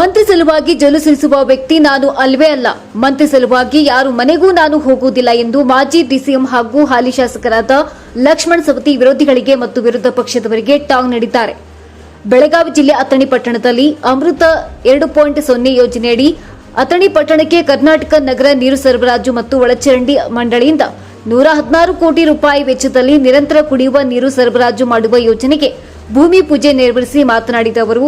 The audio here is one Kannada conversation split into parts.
ಮಂತ್ರಿ ಸಲುವಾಗಿ ಜಲುಸಿಸುವ ವ್ಯಕ್ತಿ ನಾನು ಅಲ್ವೇ ಅಲ್ಲ. ಮಂತ್ರಿ ಸಲುವಾಗಿ ಯಾರು ಮನೆಗೂ ನಾನು ಹೋಗುವುದಿಲ್ಲ ಎಂದು ಮಾಜಿ ಡಿಸಿಎಂ ಹಾಗೂ ಹಾಲಿ ಶಾಸಕರಾದ ಲಕ್ಷ್ಮಣ್ ಸವತಿ ವಿರೋಧಿಗಳಿಗೆ ಮತ್ತು ವಿರೋಧ ಪಕ್ಷದವರಿಗೆ ಟಾಂಗ್ ನೀಡಿದ್ದಾರೆ. ಬೆಳಗಾವಿ ಜಿಲ್ಲೆ ಅಥಣಿ ಪಟ್ಟಣದಲ್ಲಿ ಅಮೃತ ಎರಡು ಪಾಯಿಂಟ್ ಸೊನ್ನೆ ಯೋಜನೆಯಡಿ ಅಥಣಿ ಪಟ್ಟಣಕ್ಕೆ ಕರ್ನಾಟಕ ನಗರ ನೀರು ಸರಬರಾಜು ಮತ್ತು ಒಳಚರಂಡಿ ಮಂಡಳಿಯಿಂದ ನೂರ ಹದಿನಾರು ಕೋಟಿ ರೂಪಾಯಿ ವೆಚ್ಚದಲ್ಲಿ ನಿರಂತರ ಕುಡಿಯುವ ನೀರು ಸರಬರಾಜು ಮಾಡುವ ಯೋಜನೆಗೆ ಭೂಮಿ ಪೂಜೆ ನೆರವೇರಿಸಿ ಮಾತನಾಡಿದ ಅವರು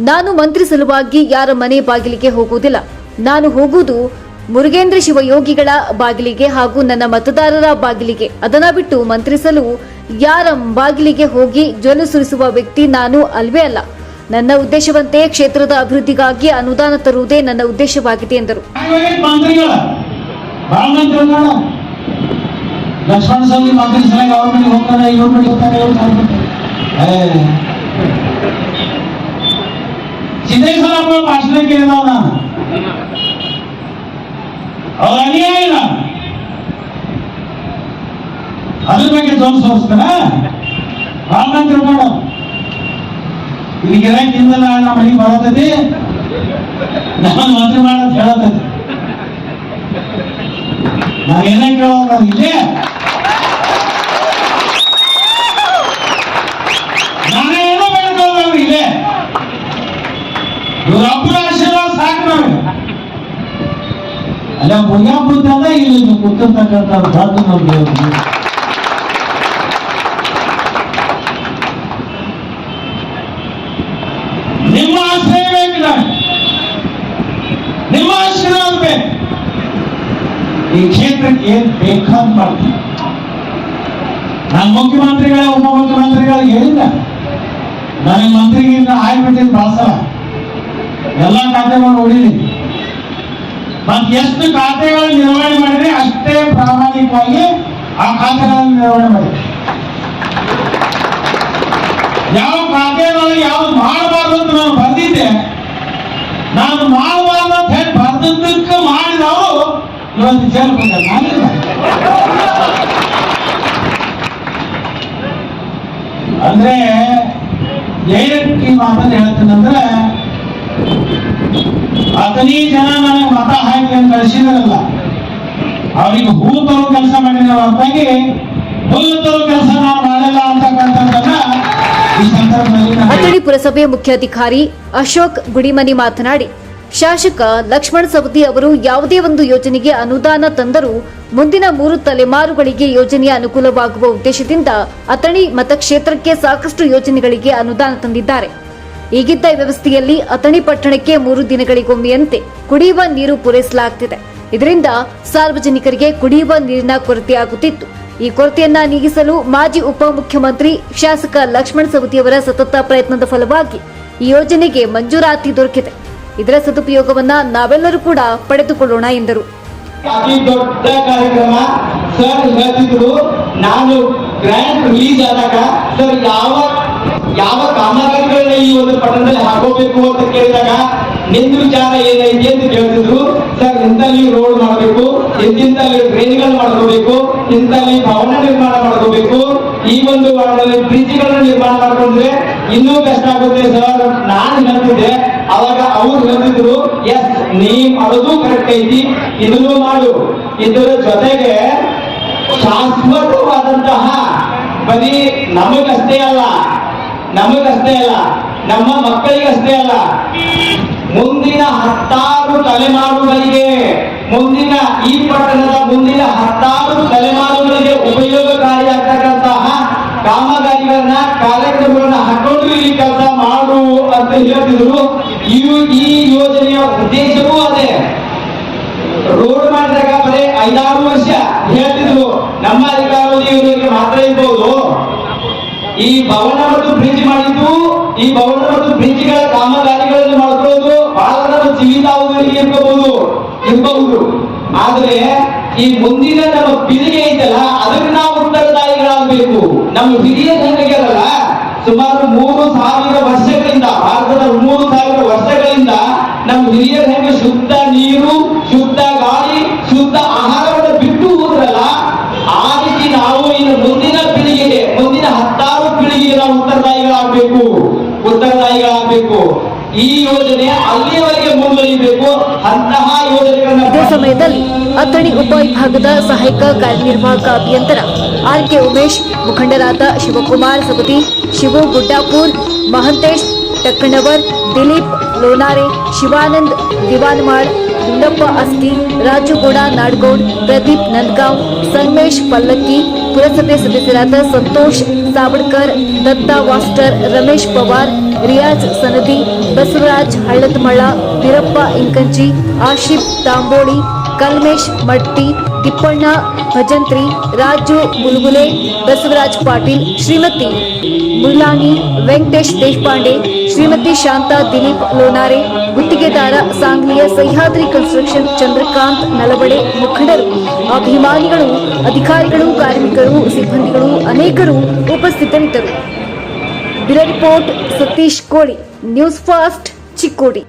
ನಾನು ಮಂತ್ರಿ ಸಲುವಾಗಿ ಯಾರ ಮನೆ ಬಾಗಿಲಿಗೆ ಹೋಗುವುದಿಲ್ಲ. ನಾನು ಹೋಗುವುದು ಮುರುಗೇಂದ್ರ ಶಿವಯೋಗಿಗಳ ಬಾಗಿಲಿಗೆ ಹಾಗೂ ನನ್ನ ಮತದಾರರ ಬಾಗಿಲಿಗೆ. ಅದನ್ನ ಬಿಟ್ಟು ಮಂತ್ರಿಸಲು ಯಾರ ಬಾಗಿಲಿಗೆ ಹೋಗಿ ಜ್ವಲು ಸುರಿಸುವ ವ್ಯಕ್ತಿ ನಾನು ಅಲ್ವೇ ಅಲ್ಲ. ನನ್ನ ಉದ್ದೇಶವಂತೆ ಕ್ಷೇತ್ರದ ಅಭಿವೃದ್ಧಿಗಾಗಿ ಅನುದಾನ ತರುವುದೇ ನನ್ನ ಉದ್ದೇಶವಾಗಿದೆ ಎಂದರು. ಲಕ್ಷ್ಮಣ ಇವ್ರ ಸಿದ್ದೇಶ್ವರಪ್ಪ ಭಾಷಣ ಕೇಳಿದವ ನಾನು ಅವ್ರ ಅನ್ಯಾಯ ಇಲ್ಲ ಅದ್ರ ಬಗ್ಗೆ ತೋರಿಸೋಸ್ಕರ ಮಂತ್ರಿ ಮಾಡ ಈಗ ಗಿರಾಕಿಂದ ನಮ್ಮ ಮನೆಗೆ ಬರತೈತಿ ನಾನು ಮಂತ್ರಿ ಮಾಡೋದು ಹೇಳತೈತಿ ನಾನು ಏನೇ ಕೇಳೋದು ಇಲ್ಲೇ ನಾನೇನೋ ಬೇಡ್ಕೊಳ್ಳೋದು ಇಲ್ಲೇ ಇವರೊಬ್ಬರ ಆಶೀರ್ವಾದ ಸಾಕು ನಮಗೆ ಅಲ್ಲ ಮುಗಿಯಾಪುತ್ತಲ್ಲ ಇಲ್ಲಿ ನೀವು ದೊಡ್ಡ ನಮ್ಮ ದೇವರು ನಿಮ್ಮ ಆಶ್ರಯ ಬೇಕು ನಮಗೆ ನಿಮ್ಮ ಆಶೀರ್ವಾದ ಬೇಕು. ಈ ಕ್ಷೇತ್ರಕ್ಕೆ ಏನ್ ಬೇಕಾದ ಮಾಡ್ತೀನಿ ನಾನು ಮುಖ್ಯಮಂತ್ರಿಗಳ ಉಪಮುಖ್ಯಮಂತ್ರಿಗಳಿಗೆ ಹೇಳಿಲ್ಲ. ನನಗೆ ಮಂತ್ರಿಗಿಂತ ಆಗ್ಬಿಟ್ಟಿದ್ದು ಬಳಸಲ್ಲ ಎಲ್ಲ ಖಾತೆಗಳು ನೋಡಿಲಿ ಮತ್ ಎಷ್ಟು ಖಾತೆಗಳು ನಿರ್ವಹಣೆ ಮಾಡಿದ್ರೆ ಅಷ್ಟೇ ಪ್ರಾಮಾಣಿಕವಾಗಿ ಆ ಖಾತೆಗಳನ್ನು ನಿರ್ವಹಣೆ ಮಾಡಿ ಯಾವ ಖಾತೆಗಳು ಯಾವ್ದು ಮಾಡಬಾರ್ದು ಅಂತ ನಾನು ಬಂದಿದ್ದೆ ನಾನು ಮಾಡಬಾರ್ದು ಅಂತ ಹೇಳಿ ಬರ್ದದ್ದಕ್ಕೆ ಮಾಡಿದವರು ಇವತ್ತು ಜೇಲ್ ಬಂದಿಲ್ಲ ಅಂದ್ರೆ ಏನಕ್ಕೆ ಈ ಮಾತನ್ನು ಹೇಳ್ತೀನಂದ್ರೆ ಹತ್ತನೇ ಜನ ನನಗೆ ಮತ ಹಾಕಿ ಅಂತ ಕಳಿಸಿದ್ರಲ್ಲ ಅವ್ರಿಗೆ ಹೂ ತರೋ ಕೆಲಸ ಮಾಡಿದ ಹೊರತಾಗಿ ಹುಲ್ಲು ತರೋ ಕೆಲಸ ನಾನು ಮಾಡಿಲ್ಲ ಅಂತಕ್ಕಂಥದ್ದನ್ನ ಈ ಸಂದರ್ಭದಲ್ಲಿ ಅಥಣಿ ಪುರಸಭೆ ಮುಖ್ಯಾಧಿಕಾರಿ ಅಶೋಕ್ ಗುಡಿಮನಿ ಮಾತನಾಡಿ, ಶಾಸಕ ಲಕ್ಷ್ಮಣ ಸವದಿ ಅವರು ಯಾವುದೇ ಒಂದು ಯೋಜನೆಗೆ ಅನುದಾನ ತಂದರೂ ಮುಂದಿನ ಮೂರು ತಲೆಮಾರುಗಳಿಗೆ ಯೋಜನೆಯ ಅನುಕೂಲವಾಗುವ ಉದ್ದೇಶದಿಂದ ಅಥಣಿ ಮತಕ್ಷೇತ್ರಕ್ಕೆ ಸಾಕಷ್ಟು ಯೋಜನೆಗಳಿಗೆ ಅನುದಾನ ತಂದಿದ್ದಾರೆ. ಈಗಿದ್ದ ವ್ಯವಸ್ಥೆಯಲ್ಲಿ ಅಥಣಿ ಪಟ್ಟಣಕ್ಕೆ ಮೂರು ದಿನಗಳಿಗೊಮ್ಮೆಯಂತೆ ಕುಡಿಯುವ ನೀರು ಪೂರೈಸಲಾಗುತ್ತಿದೆ ಇದರಿಂದ ಸಾರ್ವಜನಿಕರಿಗೆ ಕುಡಿಯುವ ನೀರಿನ ಕೊರತೆಯಾಗುತ್ತಿತ್ತು ಈ ಕೊರತೆಯನ್ನ ನೀಗಿಸಲು ಮಾಜಿ ಉಪಮುಖ್ಯಮಂತ್ರಿ ಶಾಸಕ ಲಕ್ಷ್ಮಣ ಸವದಿಯವರ ಸತತ ಪ್ರಯತ್ನದ ಫಲವಾಗಿ ಈ ಯೋಜನೆಗೆ ಮಂಜೂರಾತಿ ದೊರಕಿದೆ. ಇದರ ಸದುಪಯೋಗವನ್ನ ನಾವೆಲ್ಲರೂ ಕೂಡ ಪಡೆದುಕೊಳ್ಳೋಣ ಎಂದರು. ಯಾವ ಯಾವ ಒಂದು ಪಟ್ಟಣದಲ್ಲಿ ಹಾಕೋಬೇಕು ಅಂತ ಕೇಳಿದಾಗ ನಿಂದು ವಿಚಾರ ಏನೈತಿ ಅಂತ ಕೇಳ್ತಿದ್ರು, ಸರ್, ಇಂಥಲ್ಲಿ ರೋಡ್ ಮಾಡಬೇಕು ಇಂತಿಂತಲ್ಲಿ ಟ್ರೈನ್ಗಳು ಮಾಡ್ಕೋಬೇಕು, ಇಂಥಲ್ಲಿ ಭವನ ನಿರ್ಮಾಣ ಮಾಡ್ಕೋಬೇಕು. ಈ ಒಂದು ವಾರದಲ್ಲಿ ಬ್ರಿಜ್ಗಳನ್ನ ನಿರ್ಮಾಣ ಮಾಡ್ಕೊಂಡ್ರೆ ಇನ್ನೂ ಕಷ್ಟ ಆಗುತ್ತೆ ಸರ್. ನಾನು ಹೇಳ್ತಿದ್ದೆ, ಅವಾಗ ಅವ್ರು ಹೇಳ್ತಿದ್ರು ಎಸ್ ನೀ ಮಾಡೋದು ಕರೆಕ್ಟ್ ಐತಿ, ಇದನ್ನು ಮಾಡು. ಇದರ ಜೊತೆಗೆ ಶಾಶ್ವತವಾದಂತಹ ಬರೀ ನಮಗಷ್ಟೇ ಅಲ್ಲ ನಮಗಷ್ಟೇ ಅಲ್ಲ ನಮ್ಮ ಮಕ್ಕಳಿಗಷ್ಟೇ ಅಲ್ಲ. ಮುಂದಿನ ಹತ್ತಾರು ತಲೆಮಾರುಗಳಿಗೆ, ಮುಂದಿನ ಈ ಪಟ್ಟಣದ ಮುಂದಿನ ಹತ್ತಾರು ತಲೆಮಾರುಗಳಿಗೆ ಉಪಯೋಗಕಾರಿಯಾಗ್ತಕ್ಕಂತಹ ಕಾಮಗಾರಿಗಳನ್ನ, ಕಾರ್ಯಕ್ರಮಗಳನ್ನ ಹಾಕೊಂಡು ಇಲ್ಲಿ ಕೆಲಸ ಮಾಡು ಅಂತ ಹೇಳ್ತಿದ್ರು. ಈ ಈ ಯೋಜನೆಯ ಉದ್ದೇಶವೂ ಅದೇ. ರೋಡ್ ಮಾಡಿದಾಗ ಬರೀ ಐದಾರು ವರ್ಷ ಹೇಳ್ತಿದ್ರು. ನಮ್ಮ ಅಧಿಕಾರಿಗೆ ಮಾತ್ರ ಇರ್ಬೋದು. ಈ ಭವನ ಮತ್ತು ಬ್ರಿಡ್ಜ್ ಮಾಡಿದ್ದು, ಈ ಭವನ ಮತ್ತು ಬ್ರಿಡ್ಜ್ಗಳ ಕಾಮಗಾರಿಗಳನ್ನು ಮಾಡ್ಕೊಳ್ಳೋದು ಬಹಳ ಜೀವಿತಾವಧಿಯಲ್ಲಿ ಇರ್ಬಹುದು ಇರಬಹುದು. ಆದ್ರೆ ಈ ಮುಂದಿನ ನಮ್ಮ ಪೀಳಿಗೆ ಐತಲ್ಲ, ಅದಕ್ಕೆ ನಾವು ಉತ್ತರದಾಯಿಗಳಾಗಬೇಕು. ನಮ್ಮ ಹಿರಿಯ ಜನರಿಗೆಲ್ಲ ಸುಮಾರು ಮೂರು ಸಾವಿರ ವರ್ಷಗಳಿಂದ, ಭಾರತದ ಮೂರು ಸಾವಿರ ವರ್ಷಗಳಿಂದ ನಮ್ಮ ಹಿರಿಯರ ಹೆಂಗೆ ಶುದ್ಧ ನೀರು ಇದೇ ಸಮಯದಲ್ಲಿ ಅಥಣಿ ಉಪವಿಭಾಗದ ಸಹಾಯಕ ಕಾರ್ಯನಿರ್ವಾಹಕ ಅಭಿಯಂತರ ಆರ್ ಕೆ ಉಮೇಶ್, ಮುಖಂಡರಾದ ಶಿವಕುಮಾರ್ ಸವದಿ, ಶಿವು ಗುಡ್ಡಾಪುರ್, ಮಹಂತೇಶ್, ಟಕ್ಕಣವರ್, ದಿಲೀಪ್ ಲೋನಾರೆ, ಶಿವಾನಂದ್ ದಿವಾನ್ಮಾಡ್ ಗುಂಡಪ್ಪ ಅಸ್ತಿ ರಾಜುಗೌಡ, ನಾಡ್ಗೌಡ್, ಪ್ರದೀಪ್ ನಂದಗಾಂವ್ ಸಂಗಮೇಶ್ ಪಲ್ಲಕ್ಕಿ, ಪುರಸಭೆ ಸದಸ್ಯರಾದ ಸಂತೋಷ್ ಸಾವಡ್ಕರ್, ದತ್ತಾ ವಾಸ್ಟರ್ ರಮೇಶ್ ಪವಾರ್, ರಿಯಾಜ್ ಸನದಿ, ಬಸವರಾಜ್ ಹಳ್ಳದಮಳ ವೀರಪ್ಪ ಇಂಕಂಚಿ ಆಶಿಫ್ ತಾಂಬೋಳಿ ಕಲ್ಮೇಶ್ ಮಟ್ಟಿ, ತಿಪ್ಪಣ್ಣ, ಭಜಂತ್ರಿ, ರಾಜು ಮುಲ್ಗುಲೆ ಬಸವರಾಜ್ ಪಾಟೀಲ್, ಶ್ರೀಮತಿ ಮುಲಾನಿ ವೆಂಕಟೇಶ್ ದೇಶಪಾಂಡೆ, ಶ್ರೀಮತಿ ಶಾಂತಾ, ದಿಲೀಪ್ ಲೋನಾರೆ, ಗುತ್ತಿಗೆದಾರ ಸಾಂಗ್ಲಿಯ ಸಹ್ಯಾದ್ರಿ ಕನ್ಸ್ಟ್ರಕ್ಷನ್ ಚಂದ್ರಕಾಂತ್ ನಲವಡೆ ಮುಖಂಡರು. ಅಭಿಮಾನಿಗಳು, ಅಧಿಕಾರಿಗಳು, ಕಾರ್ಮಿಕರು, ಸಿಬ್ಬಂದಿಗಳು, ಅನೇಕರು ಉಪಸ್ಥಿತರಿದ್ದರು. ಬ್ಯೂರೋ ರಿಪೋರ್ಟ್ ಸತೀಶ್ ಕೋಳಿ ನ್ಯೂಸ್ ಫಾಸ್ಟ್ ಚಿಕ್ಕೋಡಿ.